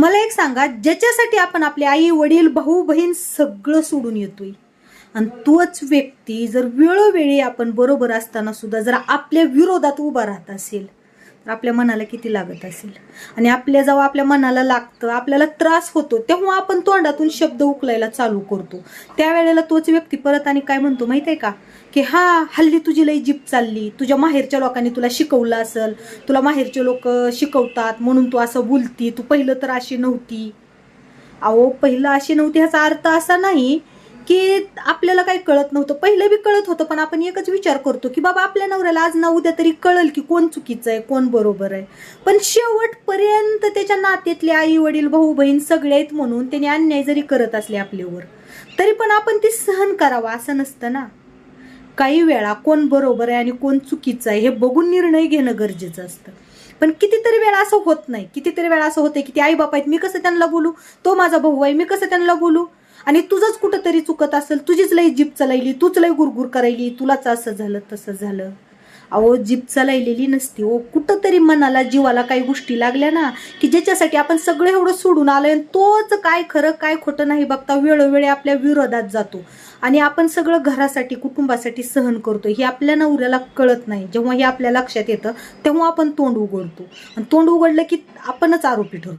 मला एक सांगा ज्याच्यासाठी आपण आपले आई वडील भाऊ बहीण सगळं सोडून येतोय आणि तोच व्यक्ती जर वेळोवेळी आपण बरोबर असताना सुद्धा जर आपल्या विरोधात उभा राहत असेल तर आपल्या मनाला किती लागत असेल? आणि आपल्या जेव्हा आपल्या मनाला लागतं आपल्याला त्रास होतो तेव्हा आपण तोंडातून शब्द उकलायला चालू करतो. त्यावेळेला तोच व्यक्ती परत आणि काय म्हणतो माहीत आहे का? की हा हल्ली तुझी लई जीप चालली. तुझ्या माहेरच्या लोकांनी तुला शिकवलं असेल. तुला माहेरचे लोक शिकवतात म्हणून तू असं बोलती. तू पहिलं तर अशी नव्हती. अहो पहिलं अशी नव्हती ह्याचा अर्थ असा नाही की आपल्याला काही कळत नव्हतं. पहिलं बी कळत होतं पण आपण एकच विचार करतो की बाबा आपल्या नवऱ्याला आज ना उद्या तरी कळल की कोण चुकीचं आहे कोण बरोबर आहे. पण शेवटपर्यंत त्याच्या नात्यातले आई वडील भाऊ बहीण सगळे आहेत म्हणून त्याने अन्याय जरी करत असले आपल्यावर तरी पण आपण ते सहन करावा असं नसतं ना. काही वेळा कोण बरोबर आहे आणि कोण चुकीचं आहे हे बघून निर्णय घेणं गरजेचं असतं. पण कितीतरी वेळा असं होत नाही. कितीतरी वेळा असं होतं की ते आई बाप आहेत मी कसं त्यांना बोलू? तो माझा भाऊ आहे मी कसं त्यांना बोलू? आणि तुझंच कुठंतरी चुकत असेल तुझीच लई जीप चलायली तूच लई गुरगुर करायली तुलाच असं झालं तसं झालं. अहो जीप चलायलेली नसते ओ हो. कुठंतरी मनाला जीवाला काही गोष्टी लागल्या ना की ज्याच्यासाठी आपण सगळं एवढं सोडून आलोय आणि तोच काय खरं काय खोटं नाही बघता वेळोवेळी आपल्या विरोधात जातो. आणि आपण सगळं घरासाठी कुटुंबासाठी सहन करतो हे आपल्या नवऱ्याला कळत नाही. जेव्हा हे आपल्या लक्षात येतं तेव्हा आपण तोंड उघडतो. आणि तोंड उघडलं की आपणच आरोपी ठरतो.